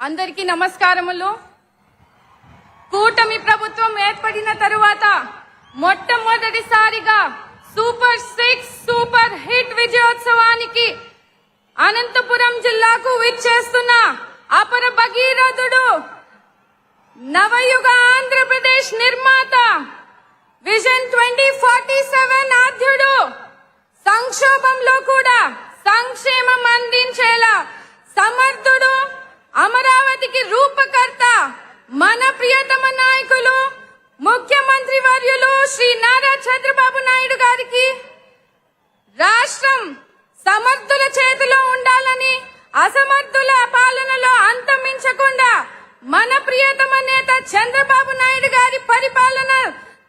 అందరికీ నమస్కారములు. కూటమి ప్రభుత్వం ఏర్పడిన తరువాత మొట్టమొదటిసారిగా సూపర్ సిక్స్ సూపర్ హిట్ విజయోత్సవానికి అనంతపురం జిల్లాకు విచ్చేస్తున్న అపర భగీరథుడు నవయుగ ఆంధ్రప్రదేశ్ నిర్మాత విజన్ ట్వంటీ ఫార్టీ సెవెన్ ఆధ్యుడు. సంక్షోభంలో కూడా సంక్షేమం అందించేలా సమర్థుడు అమరావతికి రూపకర్త మన ప్రియతమ నాయకులు ముఖ్యమంత్రి వర్యులు శ్రీ నారా చంద్రబాబు నాయుడు గారికి రాష్ట్రం సమర్థుల చేతిలో ఉండాలని అసమర్థుల పాలనలో అంతమించకుండా మన ప్రియతమ నేత చంద్రబాబు నాయుడు గారి పరిపాలన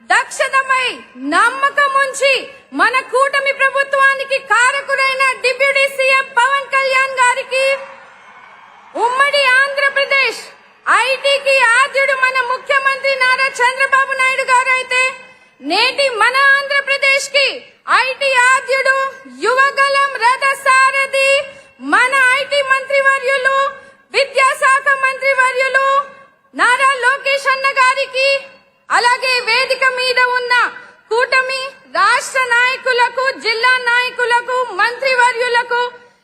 దక్షతపై నమ్మకం ఉంచి మన కూటమి ప్రభుత్వానికి కారకుడైన డిప్యూటీ సీఎం పవన్ కళ్యాణ్ గారికి ఉమ్మడి ఆద్యుడు మన ముఖ్యమంత్రి నారా చంద్రబాబు నాయుడు గారు అయితే నేటి మన ఆంధ్రప్రదేశ్కి ఐటీ ఆద్యుడు యువగలం రథ సారథి మన ఐటీ మంత్రి వర్యులు విద్యాశాఖ మంత్రి వర్యులు నారా లోకేష్ అన్న గారికి అలాగే వేదిక మీద ఉన్న కూటమి రాష్ట్ర నాయకులకు జిల్లా నాయకులకు మంత్రివర్యులకు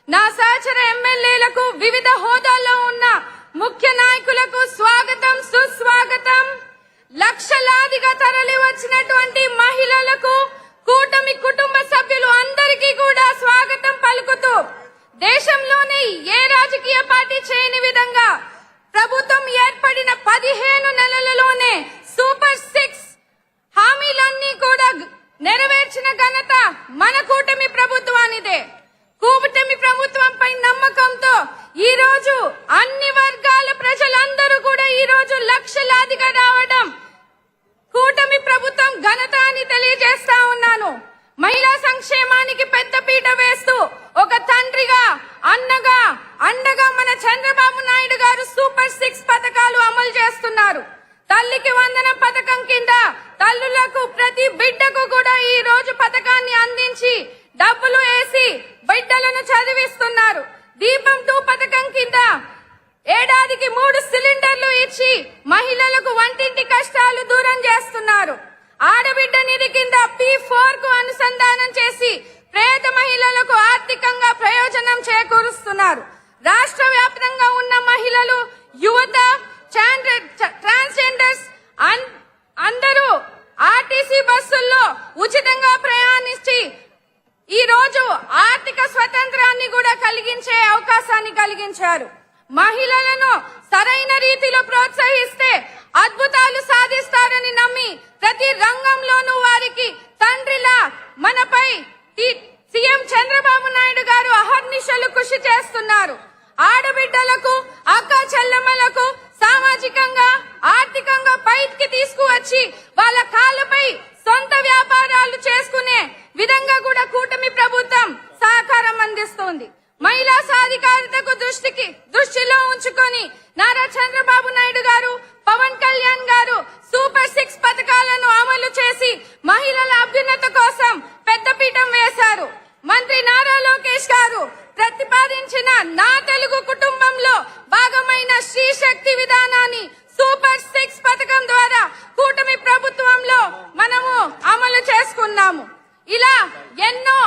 నా సహచర ఎమ్మెల్యేలకు వివిధ హోదాలు లక్షలాదిగా తరలి వచ్చినటువంటి మహిళలకు కూటమి కుటుంబ సభ్యులు అందరికీ కూడా స్వాగతం పలుకుతూ దేశంలోని ఏ రాజకీయ పార్టీ చేయని విధంగా ప్రభుత్వం ఏర్పడిన పదిహేను నెలలలోనే సూపర్ సిక్స్ హామీలన్నీ కూడా నెరవేర్చిన ఘనత మన కూటమి ప్రభుత్వానిదే. కూటమి ప్రభుత్వంపై నమ్మకంతో ఈ రోజు అన్ని వర్గాల ప్రజలందరూ కూడా ఈ రోజు లక్షలాదిగా రావడం కూటమి ప్రభుత్వం ఘనత అని తెలియజేస్తా ఉన్నాను మహిళా సంక్షేమానికి పెద్దపీట వేస్తూ ఒక తండ్రిగా అన్నగా అండగా మన చంద్రబాబు నాయుడు గారు సూపర్ సిక్స్ పథకాలు అమలు చేస్తున్నారు. తల్లికి వందన పథకం కింద తల్లులకు ప్రతి బిడ్డకు కూడా ఈ రోజు పథకాన్ని అందించి డబ్బులు వేసి బిడ్డలను చదివిస్తున్నారు. దీపం టూ పథకం కింద ఏడాదికి మూడు సిలిండర్లు ఇచ్చి మహిళలకు వంటింటి ఆడబిడ్డ నిధి కింద పి ఫోర్కు అనుసంధానం చేసి పేద మహిళలకు ఆర్థికంగా ప్రయోజనం చేకూరుస్తున్నారు. రాష్ట్ర వ్యాప్తంగా ఉన్న మహిళలు యువత ట్రాన్స్జెండర్స్ అన్- అందరూ ఆర్టీసీ బస్సుల్లో ఉచితంగా ప్రయాణించి ఈ రోజు ఆర్థిక స్వతంత్రాన్ని కూడా కలిగించే అవకాశాన్ని కలిగించారు. మహిళలను సరైన రీతిలో ప్రోత్సహిస్తే అద్భుతాలు సాధిస్తారని నమ్మి ప్రతి రంగంలోనూ వారికి తండ్రిలా మనపై ఈ- సీఎం చంద్రబాబు నాయుడు గారు అహర్నిశలు కృషి చేస్తున్నారు. ఆడబిడ్డలకు అక్క చెల్లెమ్మలకు సామాజికంగా ఆర్థికంగా పైకి తీసుకువచ్చి వాళ్ళ కాళ్ళపై సొంత వ్యాపారాలు చేసుకునే విధంగా కూడా కూటమి ప్రభుత్వం సహకారం అందిస్తుంది మహిళా సాధికారతకు దృష్టికి దృష్టిలో ఉంచుకొని నారా చంద్రబాబు నాయుడు గారు పవన్ కళ్యాణ్ గారు సూపర్ సిక్స్ పథకాలను అమలు చేసి మహిళల అభ్యున్నత కోసం పెద్దపీఠం వేశారు మంత్రి నారా లోకేష్ గారు ప్రతిపాదించిన నా తెలుగు కుటుంబంలో భాగమైన శ్రీ శక్తి విధానాన్ని సూపర్ సిక్స్ పథకం ద్వారా కూటమి ప్రభుత్వంలో మనము అమలు చేసుకున్నాము. ఇలా ఎన్నో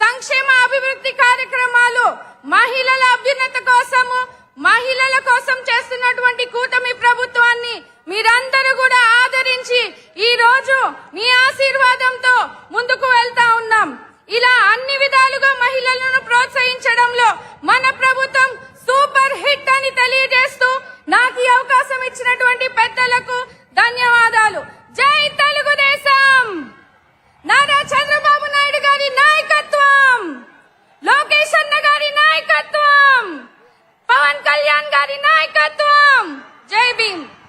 సంక్షేమ అభివృద్ధి కార్యక్రమాలు మహిళల అభ్యున్నత కోసము మహిళల కోసం చేస్తున్నటువంటి కూటమి ప్రభుత్వాన్ని మీరందరూ కూడా ఆదరించి ఈ రోజు మీ ఆశీర్వాదంతో repente